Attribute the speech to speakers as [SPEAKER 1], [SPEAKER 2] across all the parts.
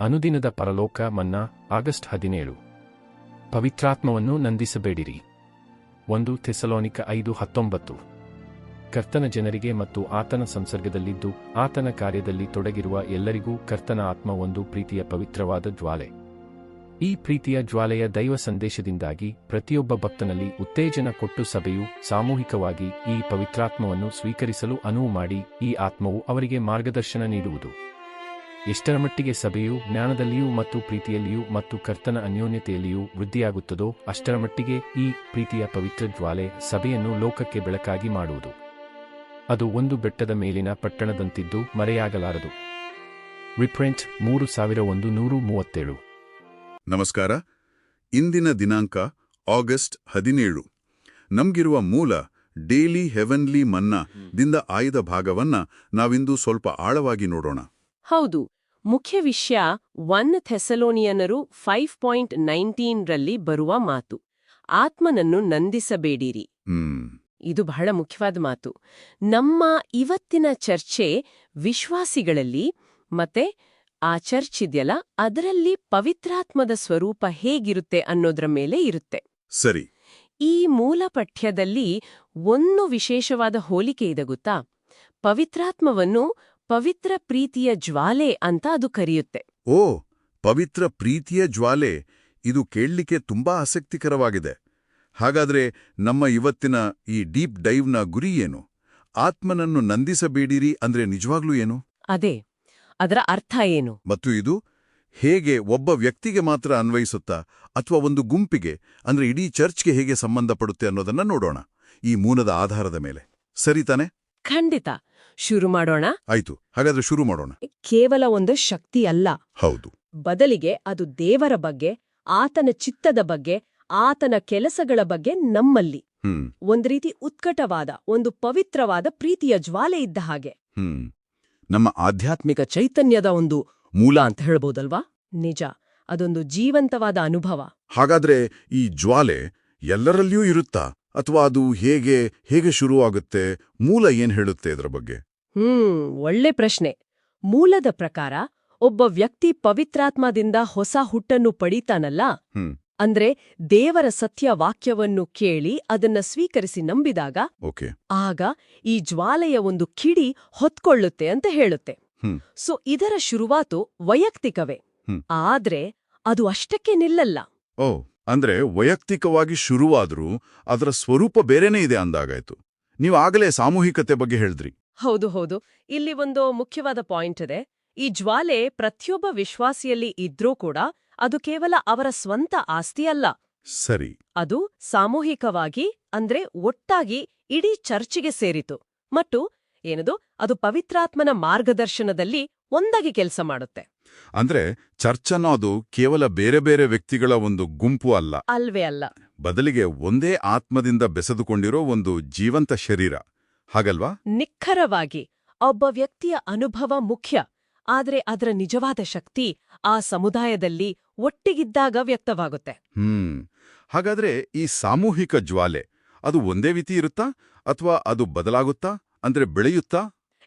[SPEAKER 1] ಅನುದಿನದ ಪರಲೋಕ ಮನ್ನಾ, ಆಗಸ್ಟ್ ಹದಿನೇಳು. ಪವಿತ್ರಾತ್ಮವನ್ನು ನಂದಿಸಬೇಡಿರಿ. ಒಂದು ಥೆಸಲೋನಿಕ ಐದು ಹತ್ತೊಂಬತ್ತು. ಕರ್ತನ ಜನರಿಗೆ ಮತ್ತು ಆತನ ಸಂಸರ್ಗದಲ್ಲಿದ್ದು, ಆತನ ಕಾರ್ಯದಲ್ಲಿ ತೊಡಗಿರುವ ಎಲ್ಲರಿಗೂ ಕರ್ತನ ಆತ್ಮ ಒಂದು ಪ್ರೀತಿಯ ಪವಿತ್ರವಾದ ಜ್ವಾಲೆ. ಈ ಪ್ರೀತಿಯ ಜ್ವಾಲೆಯ ದೈವ ಸಂದೇಶದಿಂದಾಗಿ ಪ್ರತಿಯೊಬ್ಬ ಭಕ್ತನಲ್ಲಿ ಉತ್ತೇಜನ ಕೊಟ್ಟು ಸಭೆಯು ಸಾಮೂಹಿಕವಾಗಿ ಈ ಪವಿತ್ರಾತ್ಮವನ್ನು ಸ್ವೀಕರಿಸಲು ಅನುವು ಮಾಡಿ ಈ ಆತ್ಮವು ಅವರಿಗೆ ಮಾರ್ಗದರ್ಶನ ನೀಡುವುದು. ಎಷ್ಟರ ಮಟ್ಟಿಗೆ ಸಭೆಯು ಜ್ಞಾನದಲ್ಲಿಯೂ ಮತ್ತು ಪ್ರೀತಿಯಲ್ಲಿಯೂ ಮತ್ತು ಕರ್ತನ ಅನ್ಯೋನ್ಯತೆಯಲ್ಲಿಯೂ ವೃದ್ಧಿಯಾಗುತ್ತದೋ, ಅಷ್ಟರ ಮಟ್ಟಿಗೆ ಈ ಪ್ರೀತಿಯ ಪವಿತ್ರ ಜ್ವಾಲೆ ಸಭೆಯನ್ನು ಲೋಕಕ್ಕೆ ಬೆಳಕಾಗಿ ಮಾಡುವುದು. ಅದು ಒಂದು ಬೆಟ್ಟದ ಮೇಲಿನ ಪಟ್ಟಣದಂತಿದ್ದು ಮರೆಯಾಗಲಾರದು. ರಿಪ್ರೆಂಟ್ ಮೂರು ಸಾವಿರ ಒಂದು ನೂರು ಮೂವತ್ತೇಳು.
[SPEAKER 2] ನಮಸ್ಕಾರ. ಇಂದಿನ ದಿನಾಂಕ ಆಗಸ್ಟ್ ಹದಿನೇಳು. ನಮಗಿರುವ ಮೂಲ ಡೇಲಿ ಹೆವನ್ಲಿ ಮನ್ನಾ ದಿಂದ ಆಯ್ದ ಭಾಗವನ್ನ ನಾವಿಂದು ಸ್ವಲ್ಪ ಆಳವಾಗಿ ನೋಡೋಣ.
[SPEAKER 3] ಹೌದು ಮುಖ್ಯ ವಿಷಯ ಒನ್ ಥೆಸಲೋನಿಯನರು ಫೈವ್ ಪಾಯಿಂಟ್ ನೈನ್ಟೀನ್ರಲ್ಲಿ ಬರುವ ಮಾತು. ಆತ್ಮನನ್ನು ನಂದಿಸಬೇಡಿರಿ. ಇದು ಬಹಳ ಮುಖ್ಯವಾದ ಮಾತು. ನಮ್ಮ ಇವತ್ತಿನ ಚರ್ಚೆ ವಿಶ್ವಾಸಿಗಳಲ್ಲಿ ಮತ್ತೆ ಆ ಚರ್ಚ್ ಇದೆಯಲ್ಲ ಅದರಲ್ಲಿ ಪವಿತ್ರಾತ್ಮದ ಸ್ವರೂಪ ಹೇಗಿರುತ್ತೆ ಅನ್ನೋದ್ರ ಮೇಲೆ ಇರುತ್ತೆ.
[SPEAKER 2] ಸರಿ.
[SPEAKER 3] ಈ ಮೂಲ ಪಠ್ಯದಲ್ಲಿ ಒಂದು ವಿಶೇಷವಾದ ಹೋಲಿಕೆ ಇದೆ ಗೊತ್ತಾ? ಪವಿತ್ರಾತ್ಮವನ್ನು ಪವಿತ್ರ ಪ್ರೀತಿಯ ಜ್ವಾಲೆ ಅಂತ ಅದು ಕರೆಯುತ್ತೆ.
[SPEAKER 2] ಓ ಪವಿತ್ರ ಪ್ರೀತಿಯ ಜ್ವಾಲೆ. ಇದು ಕೇಳಲಿಕ್ಕೆ ತುಂಬಾ ಆಸಕ್ತಿಕರವಾಗಿದೆ. ಹಾಗಾದ್ರೆ ನಮ್ಮ ಇವತ್ತಿನ ಈ ಡೀಪ್ ಡೈವ್ನ ಗುರಿ ಏನು? ಆತ್ಮನನ್ನು ನಂದಿಸಬೇಡಿರಿ ಅಂದ್ರೆ ನಿಜವಾಗ್ಲೂ ಏನು?
[SPEAKER 3] ಅದೇ ಅದರ ಅರ್ಥ ಏನು?
[SPEAKER 2] ಮತ್ತು ಇದು ಹೇಗೆ ಒಬ್ಬ ವ್ಯಕ್ತಿಗೆ ಮಾತ್ರ ಅನ್ವಯಿಸುತ್ತಾ ಅಥವಾ ಒಂದು ಗುಂಪಿಗೆ ಅಂದ್ರೆ ಇಡೀ ಚರ್ಚ್ಗೆ ಹೇಗೆ ಸಂಬಂಧಪಡುತ್ತೆ ಅನ್ನೋದನ್ನ ನೋಡೋಣ ಈ ಮೂಲದ ಆಧಾರದ ಮೇಲೆ. ಸರಿ ತಾನೆ?
[SPEAKER 3] ಖಂಡಿತ. ಶುರು ಮಾಡೋಣ?
[SPEAKER 2] ಆಯ್ತು ಹಾಗಾದ್ರೆ ಶುರು ಮಾಡೋಣ.
[SPEAKER 4] ಕೇವಲ ಒಂದು ಶಕ್ತಿ ಅಲ್ಲ.
[SPEAKER 2] ಹೌದು.
[SPEAKER 4] ಬದಲಿಗೆ ಅದು ದೇವರ ಬಗ್ಗೆ ಆತನ ಚಿತ್ತದ ಬಗ್ಗೆ ಆತನ ಕೆಲಸಗಳ ಬಗ್ಗೆ ನಮ್ಮಲ್ಲಿ.
[SPEAKER 2] ಹ್ಮ್.
[SPEAKER 4] ಒಂದು ರೀತಿ ಉತ್ಕಟವಾದ ಒಂದು ಪವಿತ್ರವಾದ ಪ್ರೀತಿಯ ಜ್ವಾಲೆ ಇದ್ದ ಹಾಗೆ.
[SPEAKER 2] ಹ್ಮ್. ನಮ್ಮ ಆಧ್ಯಾತ್ಮಿಕ
[SPEAKER 4] ಚೈತನ್ಯದ ಒಂದು ಮೂಲ ಅಂತ ಹೇಳ್ಬೋದಲ್ವಾ? ನಿಜ. ಅದೊಂದು ಜೀವಂತವಾದ ಅನುಭವ.
[SPEAKER 2] ಹಾಗಾದ್ರೆ ಈ ಜ್ವಾಲೆ ಎಲ್ಲರಲ್ಲಿಯೂ ಇರುತ್ತಾ? ಅಥವಾ ಅದು ಹೇಗೆ ಹೇಗೆ ಶುರುವಾಗುತ್ತೆ? ಮೂಲ ಏನ್ ಹೇಳುತ್ತೆ ಇದರ ಬಗ್ಗೆ?
[SPEAKER 4] ಹ್ಮ್ ಒಳ್ಳೆ ಪ್ರಶ್ನೆ. ಮೂಲದ ಪ್ರಕಾರ ಒಬ್ಬ ವ್ಯಕ್ತಿ ಪವಿತ್ರಾತ್ಮದಿಂದ ಹೊಸ ಹುಟ್ಟನ್ನು ಪಡೀತಾನಲ್ಲ. ಅಂದ್ರೆ ದೇವರ ಸತ್ಯ ವಾಕ್ಯವನ್ನು ಕೇಳಿ ಅದನ್ನ ಸ್ವೀಕರಿಸಿ ನಂಬಿದಾಗ?
[SPEAKER 2] ಓಕೆ.
[SPEAKER 4] ಆಗ ಈ ಜ್ವಾಲೆಯ ಒಂದು ಕಿಡಿ ಹೊತ್ಕೊಳ್ಳುತ್ತೆ ಅಂತ ಹೇಳುತ್ತೆ.
[SPEAKER 2] ಹ್ಮ್.
[SPEAKER 4] ಸೊ ಇದರ ಶುರುವಾತು ವೈಯಕ್ತಿಕವೇ. ಆದ್ರೆ ಅದು ಅಷ್ಟಕ್ಕೆ ನಿಲ್ಲಲ್ಲ.
[SPEAKER 2] ಓ ಅಂದ್ರೆ ವೈಯಕ್ತಿಕವಾಗಿ ಶುರುವಾದ್ರೂ ಅದರ ಸ್ವರೂಪ ಬೇರೆನೇ ಇದೆ ಅಂದಾಗಾಯ್ತು. ನೀವು ಆಗಲೇ ಸಾಮೂಹಿಕತೆ ಬಗ್ಗೆ ಹೇಳಿದ್ರಿ.
[SPEAKER 4] ಹೌದು ಹೌದು. ಇಲ್ಲಿ ಒಂದು ಮುಖ್ಯವಾದ ಪಾಯಿಂಟ್ ಇದೆ. ಈ ಜ್ವಾಲೆ ಪ್ರತಿಯೊಬ್ಬ ವಿಶ್ವಾಸಿಯಲ್ಲಿ ಇದ್ರೂ ಕೂಡ ಅದು ಕೇವಲ ಅವರ ಸ್ವಂತ ಆಸ್ತಿ ಅಲ್ಲ.
[SPEAKER 2] ಸರಿ.
[SPEAKER 4] ಅದು ಸಾಮೂಹಿಕವಾಗಿ ಅಂದ್ರೆ ಒಟ್ಟಾಗಿ ಇಡೀ ಚರ್ಚಿಗೆ ಸೇರಿತು. ಮತ್ತು ಏನದು? ಅದು ಪವಿತ್ರಾತ್ಮನ ಮಾರ್ಗದರ್ಶನದಲ್ಲಿ ಒಂದಾಗಿ ಕೆಲಸ ಮಾಡುತ್ತೆ.
[SPEAKER 2] ಅಂದ್ರೆ ಚರ್ಚ್ ಅನ್ನೋದು ಕೇವಲ ಬೇರೆ ಬೇರೆ ವ್ಯಕ್ತಿಗಳ ಒಂದು ಗುಂಪು ಅಲ್ಲ.
[SPEAKER 4] ಅಲ್ವೇ ಅಲ್ಲ.
[SPEAKER 2] ಬದಲಿಗೆ ಒಂದೇ ಆತ್ಮದಿಂದ ಬೆಸೆದುಕೊಂಡಿರೋ ಒಂದು ಜೀವಂತ ಶರೀರ. ಹಾಗಲ್ವಾ?
[SPEAKER 4] ನಿಖರವಾಗಿ ಒಬ್ಬ ವ್ಯಕ್ತಿಯ ಅನುಭವ ಮುಖ್ಯ ಆದರೆ ಅದರ ನಿಜವಾದ ಶಕ್ತಿ ಆ ಸಮುದಾಯದಲ್ಲಿ ಒಟ್ಟಿಗಿದ್ದಾಗ ವ್ಯಕ್ತವಾಗುತ್ತೆ.
[SPEAKER 2] ಹ್ಮ್. ಹಾಗಾದ್ರೆ ಈ ಸಾಮೂಹಿಕ ಜ್ವಾಲೆ ಅದು ಒಂದೇ ರೀತಿ ಇರುತ್ತಾ ಅಥವಾ ಅದು ಬದಲಾಗುತ್ತಾ ಅಂದ್ರೆ ಬೆಳೆಯುತ್ತಾ?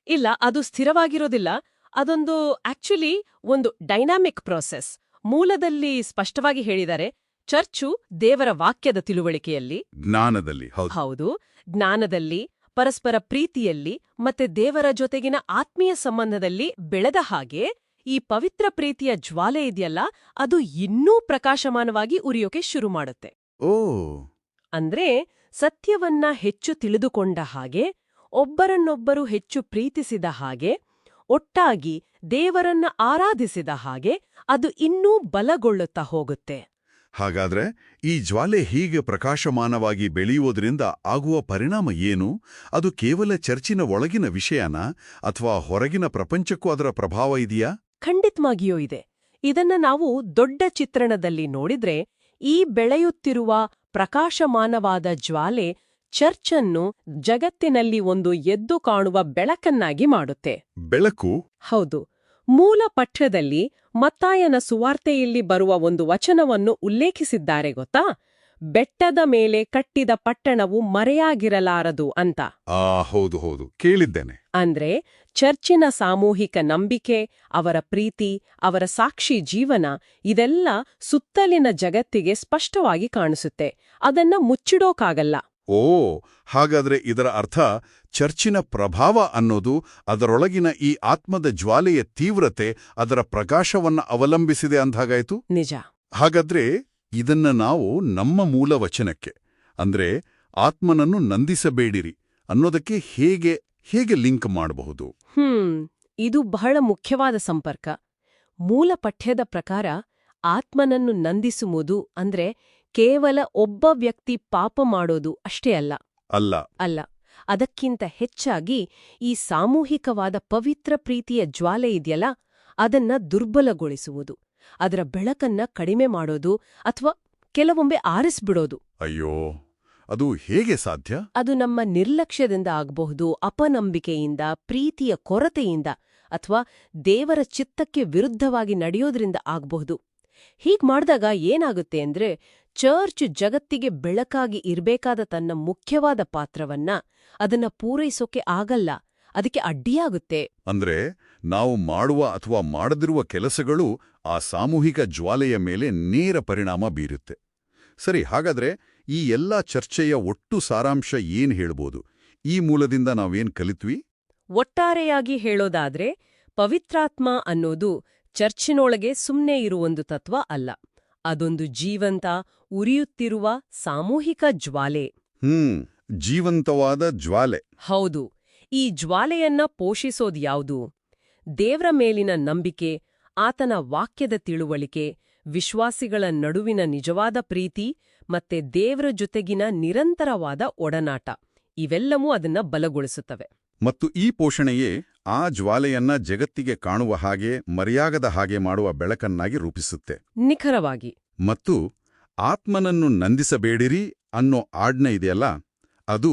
[SPEAKER 4] ಇಲ್ಲ ಅದು ಸ್ಥಿರವಾಗಿರೋದಿಲ್ಲ. ಅದೊಂದು ಆಕ್ಚುಲಿ ಒಂದು ಡೈನಾಮಿಕ್ ಪ್ರೋಸೆಸ್. ಮೂಲದಲ್ಲಿ ಸ್ಪಷ್ಟವಾಗಿ ಹೇಳಿದರೆ ಚರ್ಚು ದೇವರ ವಾಕ್ಯದ ತಿಳುವಳಿಕೆಯಲ್ಲಿ.
[SPEAKER 2] ಜ್ಞಾನದಲ್ಲಿ ಹೌದು.
[SPEAKER 4] ಹೌದು. ಜ್ಞಾನದಲ್ಲಿ ಪರಸ್ಪರ ಪ್ರೀತಿಯಲ್ಲಿ ಮತ್ತೆ ದೇವರ ಜೊತೆಗಿನ ಆತ್ಮೀಯ ಸಂಬಂಧದಲ್ಲಿ ಬೆಳೆದ ಹಾಗೆ ಈ ಪವಿತ್ರ ಪ್ರೀತಿಯ ಜ್ವಾಲೆ ಇದೆಯಲ್ಲ ಅದು ಇನ್ನೂ ಪ್ರಕಾಶಮಾನವಾಗಿ ಉರಿಯೋಕೆ ಶುರು ಮಾಡುತ್ತೆ.
[SPEAKER 2] ಓ.
[SPEAKER 4] ಅಂದ್ರೆ ಸತ್ಯವನ್ನ ಹೆಚ್ಚು ತಿಳಿದುಕೊಂಡ ಹಾಗೆ ಒಬ್ಬರನ್ನೊಬ್ಬರು ಹೆಚ್ಚು ಪ್ರೀತಿಸಿದ ಹಾಗೆ ಒಟ್ಟಾಗಿ ದೇವರನ್ನ ಆರಾಧಿಸಿದ ಹಾಗೆ ಅದು ಇನ್ನೂ ಬಲಗೊಳ್ಳುತ್ತಾ ಹೋಗುತ್ತೆ.
[SPEAKER 2] ಹಾಗಾದ್ರೆ ಈ ಜ್ವಾಲೆ ಹೀಗೆ ಪ್ರಕಾಶಮಾನವಾಗಿ ಬೆಳೆಯುವುದರಿಂದ ಆಗುವ ಪರಿಣಾಮ ಏನು? ಅದು ಕೇವಲ ಚರ್ಚಿನ ಒಳಗಿನ ವಿಷಯನ? ಅಥವಾ ಹೊರಗಿನ ಪ್ರಪಂಚಕ್ಕೂ ಅದರ ಪ್ರಭಾವ ಇದೆಯಾ?
[SPEAKER 4] ಖಂಡಿತವಾಗಿಯೂ ಇದೆ. ಇದನ್ನ ನಾವು ದೊಡ್ಡ ಚಿತ್ರಣದಲ್ಲಿ ನೋಡಿದ್ರೆ ಈ ಬೆಳೆಯುತ್ತಿರುವ ಪ್ರಕಾಶಮಾನವಾದ ಜ್ವಾಲೆ ಚರ್ಚನ್ನು ಜಗತ್ತಿನಲ್ಲಿ ಒಂದು ಎದ್ದು ಕಾಣುವ ಬೆಳಕನ್ನಾಗಿ ಮಾಡುತ್ತೆ.
[SPEAKER 2] ಬೆಳಕು?
[SPEAKER 4] ಹೌದು. ಮೂಲ ಪಠ್ಯದಲ್ಲಿ ಮತ್ತಾಯನ ಸುವಾರ್ತೆಯಲ್ಲಿ ಬರುವ ಒಂದು ವಚನವನ್ನು ಉಲ್ಲೇಖಿಸಿದ್ದಾರೆ ಗೊತ್ತಾ? ಬೆಟ್ಟದ ಮೇಲೆ ಕಟ್ಟಿದ ಪಟ್ಟಣವು ಮರೆಯಾಗಿರಲಾರದು ಅಂತ.
[SPEAKER 2] ಆ ಹೌದು ಹೌದು. ಕೇಳಿದ್ದೇನೆ.
[SPEAKER 4] ಅಂದ್ರೆ ಚರ್ಚಿನ ಸಾಮೂಹಿಕ ನಂಬಿಕೆ ಅವರ ಪ್ರೀತಿ ಅವರ ಸಾಕ್ಷಿ ಜೀವನ ಇದೆಲ್ಲ ಸುತ್ತಲಿನ ಜಗತ್ತಿಗೆ ಸ್ಪಷ್ಟವಾಗಿ ಕಾಣಿಸುತ್ತೆ. ಅದನ್ನ ಮುಚ್ಚಿಡೋಕಾಗಲ್ಲ.
[SPEAKER 2] ಓ ಹಾಗಾದ್ರೆ ಇದರ ಅರ್ಥ ಚರ್ಚಿನ ಪ್ರಭಾವ ಅನ್ನೋದು ಅದರೊಳಗಿನ ಈ ಆತ್ಮದ ಜ್ವಾಲೆಯ ತೀವ್ರತೆ ಅದರ ಪ್ರಕಾಶವನ್ನ ಅವಲಂಬಿಸಿದೆ ಅಂದಾಗಾಯ್ತು?
[SPEAKER 4] ನಿಜ.
[SPEAKER 2] ಹಾಗಾದ್ರೆ ಇದನ್ನ ನಾವು ನಮ್ಮ ಮೂಲ ವಚನಕ್ಕೆ ಅಂದ್ರೆ ಆತ್ಮನನ್ನು ನಂದಿಸಬೇಡಿರಿ ಅನ್ನೋದಕ್ಕೆ ಹೇಗೆ ಹೇಗೆ ಲಿಂಕ್ ಮಾಡಬಹುದು?
[SPEAKER 4] ಹ್ಮ್ ಇದು ಬಹಳ ಮುಖ್ಯವಾದ ಸಂಪರ್ಕ. ಮೂಲ ಪಠ್ಯದ ಪ್ರಕಾರ ಆತ್ಮನನ್ನು ನಂದಿಸುವುದು ಅಂದ್ರೆ ಕೇವಲ ಒಬ್ಬ ವ್ಯಕ್ತಿ ಪಾಪ ಮಾಡೋದು ಅಷ್ಟೇ ಅಲ್ಲ.
[SPEAKER 2] ಅಲ್ಲ.
[SPEAKER 4] ಅಲ್ಲ. ಅದಕ್ಕಿಂತ ಹೆಚ್ಚಾಗಿ ಈ ಸಾಮೂಹಿಕವಾದ ಪವಿತ್ರ ಪ್ರೀತಿಯ ಜ್ವಾಲೆ ಇದೆಯಲ್ಲ ಅದನ್ನ ದುರ್ಬಲಗೊಳಿಸುವುದು. ಅದರ ಬೆಳಕನ್ನ ಕಡಿಮೆ ಮಾಡೋದು ಅಥವಾ ಕೆಲವೊಮ್ಮೆ ಆರಿಸ್ಬಿಡೋದು.
[SPEAKER 2] ಅಯ್ಯೋ ಅದು ಹೇಗೆ ಸಾಧ್ಯ?
[SPEAKER 4] ಅದು ನಮ್ಮ ನಿರ್ಲಕ್ಷ್ಯದಿಂದ ಆಗಬಹುದು ಅಪನಂಬಿಕೆಯಿಂದ ಪ್ರೀತಿಯ ಕೊರತೆಯಿಂದ ಅಥವಾ ದೇವರ ಚಿತ್ತಕ್ಕೆ ವಿರುದ್ಧವಾಗಿ ನಡೆಯೋದ್ರಿಂದ ಆಗಬಹುದು. ಹೀಗ್ ಮಾಡ್ದಾಗ ಏನಾಗುತ್ತೆ ಅಂದ್ರೆ ಚರ್ಚ್ ಜಗತ್ತಿಗೆ ಬೆಳಕಾಗಿ ಇರ್ಬೇಕಾದ ತನ್ನ ಮುಖ್ಯವಾದ ಪಾತ್ರವನ್ನ ಅದನ್ನ ಪೂರೈಸೋಕೆ ಆಗಲ್ಲ ಅದಕ್ಕೆ ಅಡ್ಡಿಯಾಗುತ್ತೆ.
[SPEAKER 2] ಅಂದ್ರೆ ನಾವು ಮಾಡುವ ಅಥವಾ ಮಾಡದಿರುವ ಕೆಲಸಗಳು ಆ ಸಾಮೂಹಿಕ ಜ್ವಾಲೆಯ ಮೇಲೆ ನೇರ ಪರಿಣಾಮ ಬೀರುತ್ತೆ. ಸರಿ ಹಾಗಾದ್ರೆ ಈ ಎಲ್ಲಾ ಚರ್ಚೆಯ ಒಟ್ಟು ಸಾರಾಂಶ ಏನ್ ಹೇಳ್ಬೋದು? ಈ ಮೂಲದಿಂದ ನಾವೇನ್ ಕಲಿತ್ವಿ?
[SPEAKER 4] ಒಟ್ಟಾರೆಯಾಗಿ ಹೇಳೋದಾದ್ರೆ ಪವಿತ್ರಾತ್ಮ ಅನ್ನೋದು ಚರ್ಚಿನೊಳಗೆ ಸುಮ್ಮನೆ ಇರುವೊಂದು ತತ್ವ ಅಲ್ಲ. ಅದೊಂದು ಜೀವಂತ ಉರಿಯುತ್ತಿರುವ ಸಾಮೂಹಿಕ ಜ್ವಾಲೆ.
[SPEAKER 2] ಹ್ಮ್ ಜೀವಂತವಾದ ಜ್ವಾಲೆ.
[SPEAKER 4] ಹೌದು ಈ ಜ್ವಾಲೆಯನ್ನ ಪೋಷಿಸೋದ್ಯಾವುದು ದೇವ್ರ ಮೇಲಿನ ನಂಬಿಕೆ ಆತನ ವಾಕ್ಯದ ತಿಳುವಳಿಕೆ ವಿಶ್ವಾಸಿಗಳ ನಡುವಿನ ನಿಜವಾದ ಪ್ರೀತಿ ಮತ್ತೆ ದೇವ್ರ ಜೊತೆಗಿನ ನಿರಂತರವಾದ ಒಡನಾಟ. ಇವೆಲ್ಲವೂ ಅದನ್ನ ಬಲಗೊಳಿಸುತ್ತವೆ.
[SPEAKER 2] ಮತ್ತು ಈ ಪೋಷಣೆಯೇ ಆ ಜ್ವಾಲೆಯನ್ನ ಜಗತ್ತಿಗೆ ಕಾಣುವ ಹಾಗೆ ಮರೆಯಾಗದ ಹಾಗೆ ಮಾಡುವ ಬೆಳಕನ್ನಾಗಿ ರೂಪಿಸುತ್ತೆ.
[SPEAKER 4] ನಿಖರವಾಗಿ.
[SPEAKER 2] ಮತ್ತು ಆತ್ಮನನ್ನು ನಂದಿಸಬೇಡಿರಿ ಅನ್ನೋ ಆಜ್ಞೆ ಇದೆಯಲ್ಲ ಅದು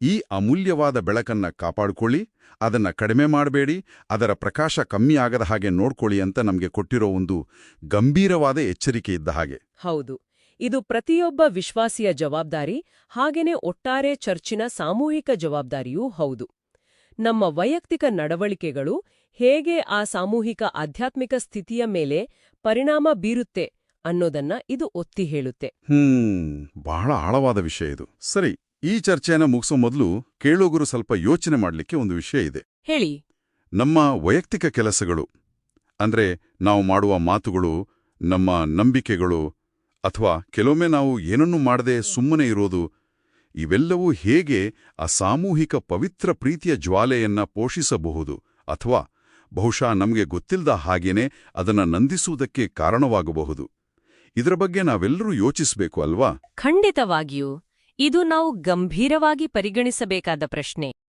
[SPEAKER 2] ಈ ಅಮೂಲ್ಯವಾದ ಬೆಳಕನ್ನ ಕಾಪಾಡಿಕೊಳ್ಳಿ ಅದನ್ನ ಕಡಿಮೆ ಮಾಡಬೇಡಿ ಅದರ ಪ್ರಕಾಶ ಕಮ್ಮಿ ಆಗದ ಹಾಗೆ ನೋಡ್ಕೊಳ್ಳಿ ಅಂತ ನಮಗೆ ಕೊಟ್ಟಿರೋ ಒಂದು ಗಂಭೀರವಾದ ಎಚ್ಚರಿಕೆ ಇದ್ದ ಹಾಗೆ.
[SPEAKER 4] ಹೌದು. ಇದು ಪ್ರತಿಯೊಬ್ಬ ವಿಶ್ವಾಸಿಯ ಜವಾಬ್ದಾರಿ ಹಾಗೇನೆ ಒಟ್ಟಾರೆ ಚರ್ಚಿನ ಸಾಮೂಹಿಕ ಜವಾಬ್ದಾರಿಯೂ ಹೌದು. ನಮ್ಮ ವೈಯಕ್ತಿಕ ನಡವಳಿಕೆಗಳು ಹೇಗೆ ಆ ಸಾಮೂಹಿಕ ಆಧ್ಯಾತ್ಮಿಕ ಸ್ಥಿತಿಯ ಮೇಲೆ ಪರಿಣಾಮ ಬೀರುತ್ತೆ ಅನ್ನೋದನ್ನ ಇದು ಒತ್ತಿ ಹೇಳುತ್ತೆ.
[SPEAKER 2] ಹ್ಮ್ ಬಹಳ ಆಳವಾದ ವಿಷಯ ಇದು. ಸರಿ ಈ ಚರ್ಚೆನ ಮುಗಿಸೋ ಮೊದಲು ಕೇಳೋಗರು ಸ್ವಲ್ಪ ಯೋಚನೆ ಮಾಡಲಿಕ್ಕೆ ಒಂದು ವಿಷಯ ಇದೆ.
[SPEAKER 4] ಹೇಳಿ.
[SPEAKER 2] ನಮ್ಮ ವೈಯಕ್ತಿಕ ಕೆಲಸಗಳು ಅಂದ್ರೆ ನಾವು ಮಾಡುವ ಮಾತುಗಳು ನಮ್ಮ ನಂಬಿಕೆಗಳು ಅಥವಾ ಕೆಲವೊಮ್ಮೆ ನಾವು ಏನನ್ನೂ ಮಾಡದೆ ಸುಮ್ಮನೆ ಇರೋದು ಇವೆಲ್ಲವೂ ಹೇಗೆ ಆ ಸಾಮೂಹಿಕ ಪವಿತ್ರ ಪ್ರೀತಿಯ ಜ್ವಾಲೆಯನ್ನ ಪೋಷಿಸಬಹುದು ಅಥವಾ ಬಹುಶಃ ನಮಗೆ ಗೊತ್ತಿಲ್ಲದ ಹಾಗೇನೆ ಅದನ್ನ ನಂದಿಸುವುದಕ್ಕೆ ಕಾರಣವಾಗಬಹುದು? ಇದರ ಬಗ್ಗೆ ನಾವೆಲ್ಲರೂ ಯೋಚಿಸಬೇಕು ಅಲ್ವಾ?
[SPEAKER 5] ಖಂಡಿತವಾಗಿಯೂ. ಇದು ನಾವು ಗಂಭೀರವಾಗಿ ಪರಿಗಣಿಸಬೇಕಾದ ಪ್ರಶ್ನೆ.